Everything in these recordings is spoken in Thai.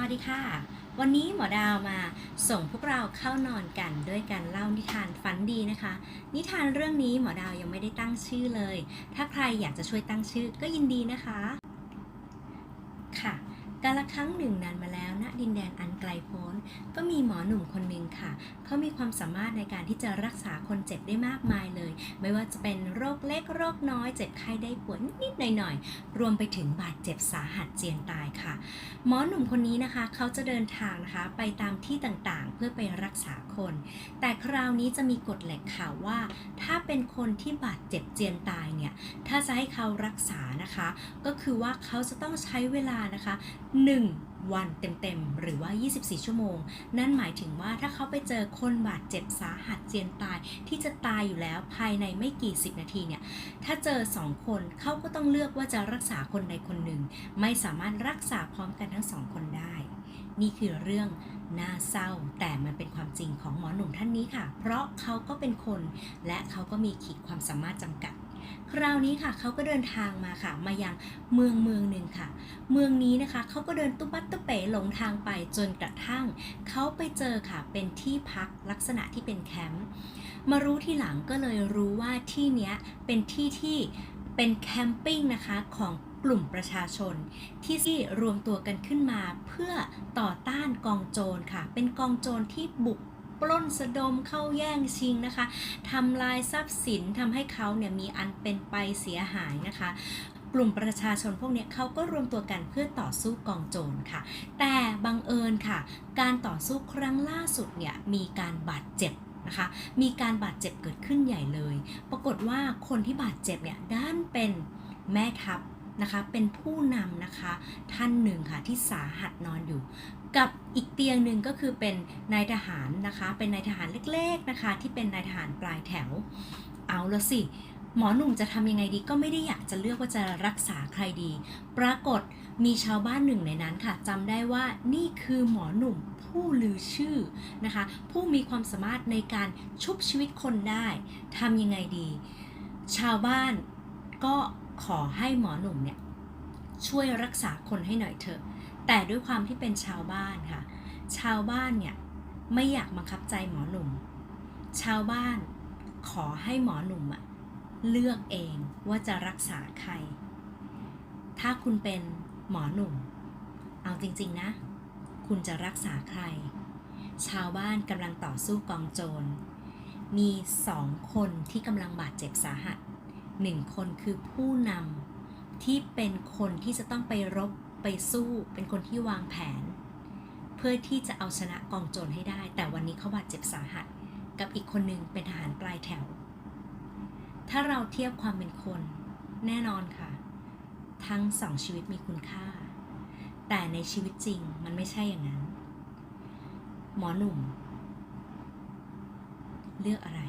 วัสดีค่ะ วันนี้หมอดาวมาส่งพวกเราเข้านอนกันด้วยการเล่านิทานฝันดีนะคะ นิทานเรื่องนี้หมอดาวยังไม่ได้ตั้งชื่อเลย ถ้าใครอยากจะช่วยตั้งชื่อก็ยินดีนะคะ ค่ะ กาละครั้งหนึ่งนานมาแล้วณดินแดนอันไกลโพ้น ก็มีหมอหนุ่มคนหนึ่งค่ะ เขามีความสามารถในการที่จะรักษาคนเจ็บได้มากมายเลย ไม่ว่าจะเป็นโรคเล็กโรคน้อยเจ็บไข้ได้ป่วยนิดๆหน่อยๆรวมไปถึงบาดเจ็บสาหัสเจียนตายค่ะ หมอหนุ่มคนนี้นะคะ เขาจะเดินทางนะคะไปตามที่ต่างๆ เพื่อไปรักษาคน แต่คราวนี้จะมีกฎเหล็กค่ะว่า ถ้าเป็นคนที่บาดเจ็บเจียนตายเนี่ยถ้าจะให้เขารักษานะคะ ก็คือว่าเขาจะต้องใช้เวลานะคะ1 วันเต็มๆ หรือว่า 24 ชั่วโมง นั่นหมายถึงว่าถ้าเขาไปเจอคนบาดเจ็บสาหัสเจียนตาย ที่จะตายอยู่แล้วภายในไม่กี่สิบนาทีเนี่ย ถ้าเจอสองคนเขาก็ต้องเลือกว่าจะรักษาคนใดคนหนึ่ง ไม่สามารถรักษาพร้อมกันทั้งสองคนได้ นี่คือเรื่องน่าเศร้าแต่มันเป็นความจริงของหมอหนุ่มท่านนี้ค่ะ เพราะเขาก็เป็นคน และเขาก็มีขีดความสามารถจำกัด คราวนี้ค่ะเขาก็เดินทางมาค่ะ มายังเมืองเมืองหนึ่งค่ะ เมืองนี้นะคะเขาก็เดินตุ๊บัตตุ๊เป๋หลงทางไปจนกระทั่งเขาไปเจอค่ะเป็นที่พักลักษณะที่เป็นแคมป์มารู้ทีหลังก็เลยรู้ว่าที่เนี้ยเป็นที่ที่เป็นแคมปิ้งนะคะของกลุ่มประชาชน ที่ที่รวมตัวกันขึ้นมาเพื่อต่อต้านกองโจรค่ะ เป็นกองโจรที่บุก ปล้นสะดมเข้าแย่งชิงนะคะทำลายทรัพย์สินทำให้เขาเนี่ยมีอันเป็นไปเสียหายนะคะกลุ่มประชาชนพวกเนี้ยเขาก็รวมตัวกันเพื่อต่อสู้กองโจรค่ะ แต่บังเอิญค่ะ การต่อสู้ครั้งล่าสุดเนี่ยมีการบาดเจ็บนะคะ มีการบาดเจ็บเกิดขึ้นใหญ่เลย ปรากฏว่าคนที่บาดเจ็บเนี่ยด้านเป็นแม่ทัพ นะคะเป็นผู้นำนะคะท่านหนึ่งค่ะที่สาหัสนอนอยู่ กับอีกเตียงหนึ่งก็คือเป็นนายทหารนะคะเป็นนายทหารเล็กๆนะคะที่เป็นนายทหารปลายแถว เอาละสิหมอหนุ่มจะทำยังไงดีก็ไม่ได้อยากจะเลือกว่าจะรักษาใครดี ปรากฏมีชาวบ้านหนึ่งในนั้นค่ะจำได้ว่านี่คือหมอหนุ่มผู้ลือชื่อนะคะ ผู้มีความสามารถในการชุบชีวิตคนได้ทำยังไงดี ชาวบ้านก็ ขอให้หมอหนุ่มเนี่ยช่วยรักษาคนให้หน่อยเถอะ แต่ด้วยความที่เป็นชาวบ้านค่ะ ชาวบ้านเนี่ยไม่อยากบังคับใจหมอหนุ่ม ชาวบ้านขอให้หมอหนุ่มอะเลือกเองว่าจะรักษาใคร ถ้าคุณเป็นหมอหนุ่ม เอาจริงๆนะ คุณจะรักษาใคร ชาวบ้านกำลังต่อสู้กองโจร มีสองคนที่กำลังบาดเจ็บสาหัส หนึ่งคนคือผู้นำที่เป็นคนที่จะต้องไปรบไปสู้เป็นคนที่วางแผน เพื่อที่จะเอาชนะกองโจรให้ได้ แต่วันนี้เขาบาดเจ็บสาหัส กับอีกคนหนึ่งเป็นทหารปลายแถว ถ้าเราเทียบความเป็นคน แน่นอนค่ะ ทั้งสองชีวิตมีคุณค่า แต่ในชีวิตจริงมันไม่ใช่อย่างนั้น หมอหนุ่ม เลือกอะไร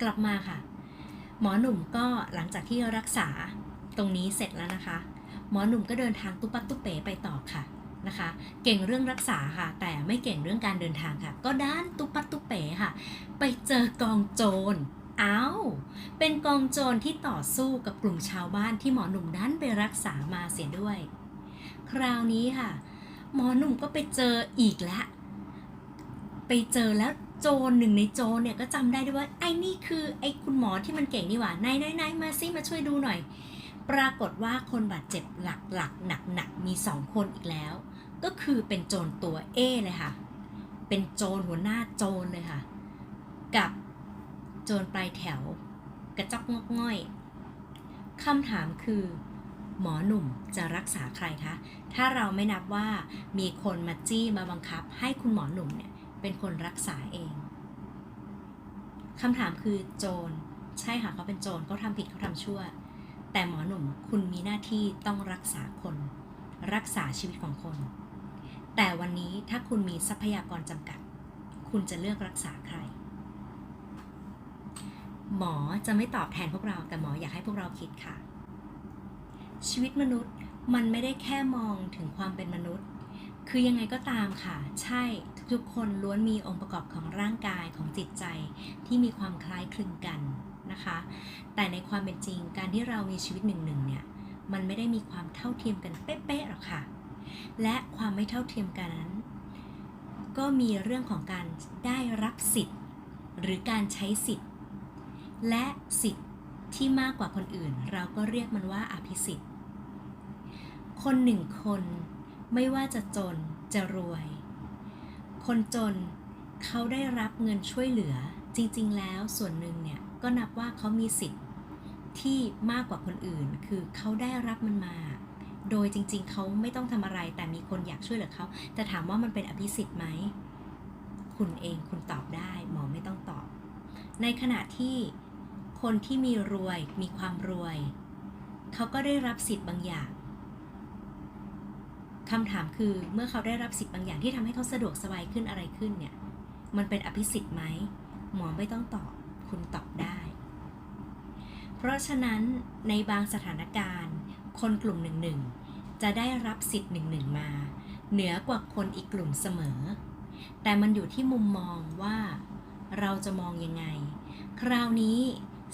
กลับมาค่ะ หมอหนุ่มก็หลังจากที่รักษาตรงนี้เสร็จแล้วนะคะ หมอหนุ่มก็เดินทางตุ๊ปัตตุ๊เป๋ไปต่อค่ะนะคะ เก่งเรื่องรักษาค่ะ แต่ไม่เก่งเรื่องการเดินทางค่ะ ก็ด้านตุ๊ปัตตุ๊เป๋ค่ะ ไปเจอกองโจรอ้าวเป็นกองโจรที่ต่อสู้กับกลุ่มชาวบ้านที่หมอหนุ่มด้านไปรักษามาเสียด้วย คราวนี้ค่ะ หมอหนุ่มก็ไปเจออีกแล้วไปเจอแล้ว โจรหนึ่งในโจรเนี่ยก็จำได้ด้วยว่าไอ้นี่คือไอ้คุณหมอที่มันเก่งนี่หว่าไหนไหนไหนมาซิมาช่วยดูหน่อย ปรากฏว่าคนบาดเจ็บหลักหลักหนักหนักๆมีสองคนอีกแล้ว ก็คือเป็นโจรตัวเอเลยค่ะ เป็นโจรหัวหน้าโจรเลยค่ะ กับโจรปลายแถว กระจอกงอกง่อยคำถามคือหมอหนุ่มจะรักษาใครคะ ถ้าเราไม่นับว่ามีคนมาจี้มาบังคับให้คุณหมอหนุ่มเนี่ยเป็นคนรักษาเอง คำถามคือโจร ใช่ค่ะเขาเป็นโจรเขาทำผิดเขาทำชั่ว แต่หมอหนุ่มคุณมีหน้าที่ต้องรักษาคน รักษาชีวิตของคน แต่วันนี้ถ้าคุณมีทรัพยากรจำกัด คุณจะเลือกรักษาใคร หมอจะไม่ตอบแทนพวกเรา แต่หมออยากให้พวกเราคิดค่ะ ชีวิตมนุษย์มันไม่ได้แค่มองถึงความเป็นมนุษย์ คือยังไงก็ตามค่ะ ใช่ ทุกคนล้วนมีองค์ประกอบของร่างกายของจิตใจที่มีความคล้ายคลึงกันนะคะ แต่ในความเป็นจริงการที่เรามีชีวิตหนึ่งหนึ่งเนี่ยมันไม่ได้มีความเท่าเทียมกันเป๊ะๆหรอกค่ะ และความไม่เท่าเทียมกันนั้น ก็มีเรื่องของการได้รับสิทธิ์ หรือการใช้สิทธิ์ และสิทธิ์ที่มากกว่าคนอื่น เราก็เรียกมันว่าอภิสิทธิ์ คนหนึ่งคนไม่ว่าจะจนจะรวย คนจนเขาได้รับเงินช่วยเหลือจริงๆ แล้วส่วนหนึ่งเนี่ยก็นับว่าเขามีสิทธิ์ที่มากกว่าคนอื่น คือเขาได้รับมันมา โดยจริง ๆ เขาไม่ต้องทำอะไร แต่มีคนอยากช่วยเหลือเขาแต่ถามว่ามันเป็นอภิสิทธิ์ไหมคุณเองคุณตอบได้หมอไม่ต้องตอบ ในขณะที่คนที่มีรวยมีความรวย เขาก็ได้รับสิทธิ์บางอย่าง คำถามคือเมื่อเขาได้รับสิทธิ์บางอย่างที่ทำให้เขาสะดวกสบายขึ้นอะไรขึ้นเนี่ย มันเป็นอภิสิทธิ์ไหมหมอไม่ต้องตอบคุณตอบได้ เพราะฉะนั้นในบางสถานการณ์ คนกลุ่มหนึ่งหนึ่งจะได้รับสิทธิ์หนึ่งหนึ่งมา เหนือกว่าคนอีกกลุ่มเสมอ แต่มันอยู่ที่มุมมองว่าเราจะมองยังไง คราวนี้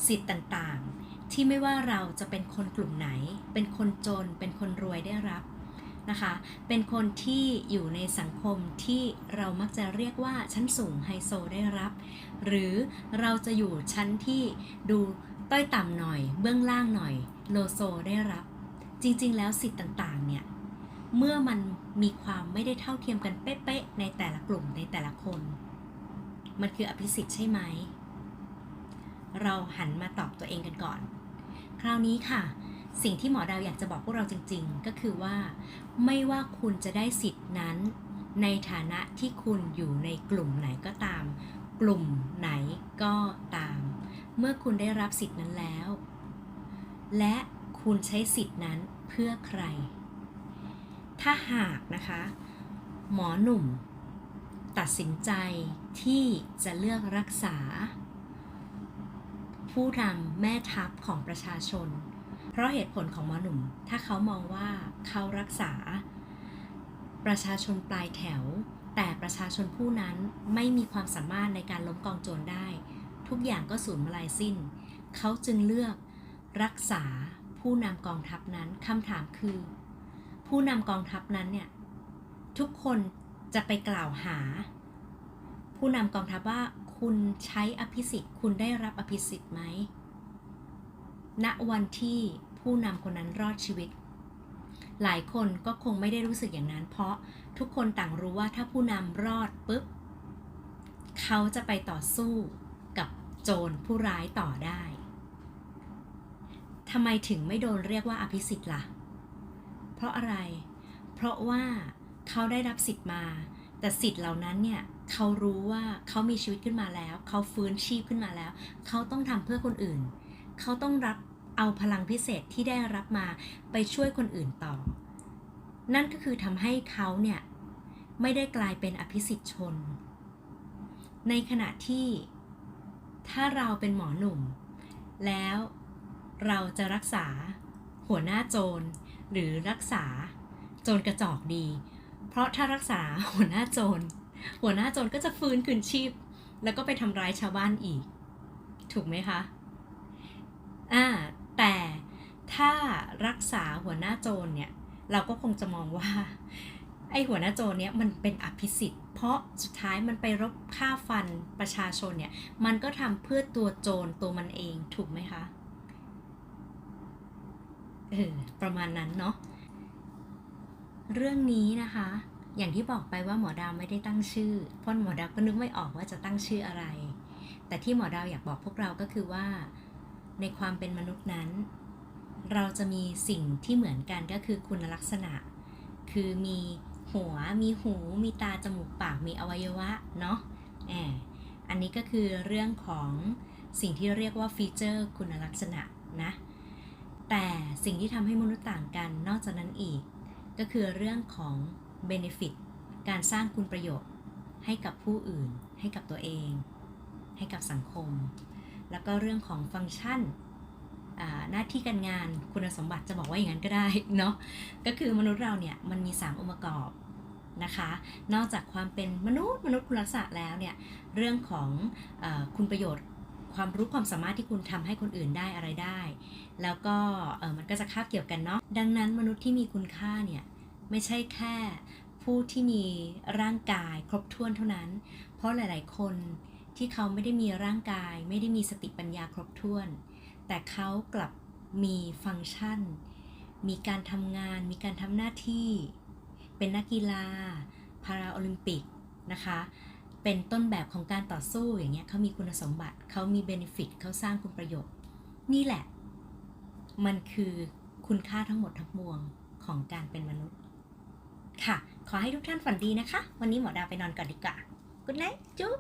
สิทธิ์ต่างๆ ที่ไม่ว่าเราจะเป็นคนกลุ่มไหน เป็นคนจน เป็นคนรวยได้รับ นะคะ เป็นคนที่อยู่ในสังคมที่เรามักจะเรียกว่าชั้นสูงไฮโซได้รับ หรือเราจะอยู่ชั้นที่ดูต้อยต่ำหน่อย เบื้องล่างหน่อยโลโซได้รับ จริงๆ แล้วสิทธิ์ต่างๆ เนี่ย เมื่อมันมีความไม่ได้เท่าเทียมกันเป๊ะๆ ในแต่ละกลุ่มในแต่ละคน มันคืออภิสิทธิ์ใช่ไหม เราหันมาตอบตัวเองกันก่อน คราวนี้ค่ะ สิ่งที่หมอดาวอยากจะบอกพวกเราจริง ๆ ก็คือว่า ไม่ว่าคุณจะได้สิทธินั้น ในฐานะที่คุณอยู่ในกลุ่มไหนก็ตาม กลุ่มไหนก็ตาม เมื่อคุณได้รับสิทธินั้นแล้ว และคุณใช้สิทธินั้นเพื่อใคร ถ้าหากนะคะ หมอหนุ่ม ตัดสินใจที่จะเลือกรักษา ผู้นำแม่ทัพของประชาชน เพราะเหตุผลของหมอหนุ่ม ถ้าเขามองว่าเขารักษา ประชาชนปลายแถว แต่ประชาชนผู้นั้นไม่มีความสามารถในการล้มกองโจรได้ ทุกอย่างก็สูญมาลายสิ้น เขาจึงเลือกรักษาผู้นำกองทัพนั้นคำถามคือ ผู้นำกองทัพนั้นเนี่ยทุกคนจะไปกล่าวหา ผู้นำกองทัพว่าคุณใช้อภิสิทธิ์ คุณได้รับอภิสิทธิ์ไหมณวันที่ ผู้นำคนนั้นรอดชีวิต หลายคนก็คงไม่ได้รู้สึกอย่างนั้น เพราะทุกคนต่างรู้ว่าถ้าผู้นำรอดปุ๊บ เขาจะไปต่อสู้กับโจรผู้ร้ายต่อได้ทำไมถึงไม่โดนเรียกว่าอภิสิทธิ์ล่ะ เพราะอะไร เพราะว่าเขาได้รับสิทธิ์มา แต่สิทธิ์เหล่านั้นเนี่ยเขารู้ว่าเขามีชีวิตขึ้นมาแล้ว เขาฟื้นชีพขึ้นมาแล้ว เขาต้องทำเพื่อคนอื่น เขาต้องรับ เอาพลังพิเศษที่ได้รับมาไปช่วยคนอื่นต่อ นั่นก็คือทำให้เขาเนี่ยไม่ได้กลายเป็นอภิสิทธิ์ชน ในขณะที่ถ้าเราเป็นหมอหนุ่ม แล้วเราจะรักษาหัวหน้าโจร หรือรักษาโจรกระจอกดี เพราะถ้ารักษาหัวหน้าโจร หัวหน้าโจรก็จะฟื้นคืนชีพ แล้วก็ไปทำร้ายชาวบ้านอีก ถูกไหมคะ อ่า แต่ถ้ารักษาหัวหน้าโจรเนี่ยเราก็คงจะมองว่าไอหัวหน้าโจรเนี่ยมันเป็นอภิสิทธิ์ เพราะสุดท้ายมันไปรบฆ่าฟันประชาชนเนี่ยมันก็ทำเพื่อตัวโจรตัวมันเองถูกไหมคะเออประมาณนั้นเนาะเรื่องนี้นะคะ อย่างที่บอกไปว่าหมอดาวไม่ได้ตั้งชื่อเพราะหมอดาวก็นึกไม่ออกว่าจะตั้งชื่ออะไร แต่ที่หมอดาวอยากบอกพวกเราก็คือว่า ในความเป็นมนุษย์นั้น เราจะมีสิ่งที่เหมือนกันก็คือคุณลักษณะ คือมีหัว มีหู มีตา จมูก ปาก มีอวัยวะ เนาะแอบอันนี้ก็คือเรื่องของสิ่งที่เรียกว่าฟีเจอร์คุณลักษณะนะ แต่สิ่งที่ทำให้มนุษย์ต่างกันนอกจากนั้นอีก ก็คือเรื่องของ benefit การสร้างคุณประโยชน์ให้กับผู้อื่น ให้กับตัวเอง ให้กับสังคม แล้วก็เรื่องของฟังก์ชันหน้าที่การงานคุณสมบัติจะบอกว่าอย่างนั้นก็ได้เนาะก็คือมนุษย์เราเนี่ยมันมี 3 องค์ประกอบนะคะ นอกจากความเป็นมนุษย์มนุษย์คุณลักษณะแล้วเนี่ยเรื่องของอคุณประโยชน์ความรู้ความสามารถที่คุณทำให้คนอื่นได้อะไรได้ แล้วก็มันก็จะคาบเกี่ยวกันเนาะดังนั้นมนุษย์ที่มีคุณค่าเนี่ยไม่ใช่แค่ผู้ที่มีร่างกายครบถ้วนเท่านั้น เพราะหลาย ๆ คน ที่เขาไม่ได้มีร่างกาย ไม่ได้มีสติปัญญาครบถ้วน แต่เขากลับมีฟังก์ชัน มีการทำงาน มีการทำหน้าที่ เป็นนักกีฬา พาราโอลิมปิกนะคะ เป็นต้นแบบของการต่อสู้อย่างเงี้ยเขามีคุณสมบัติ เขามีเบนฟิตเขาสร้างคุณประโยชน์ นี่แหละ มันคือคุณค่าทั้งหมดทั้งมวลของการเป็นมนุษย์ ค่ะ ขอให้ทุกท่านฝันดีนะคะ วันนี้หมอดาวไปนอนก่อนดีกว่ากุ d ไน h t จุ๊บ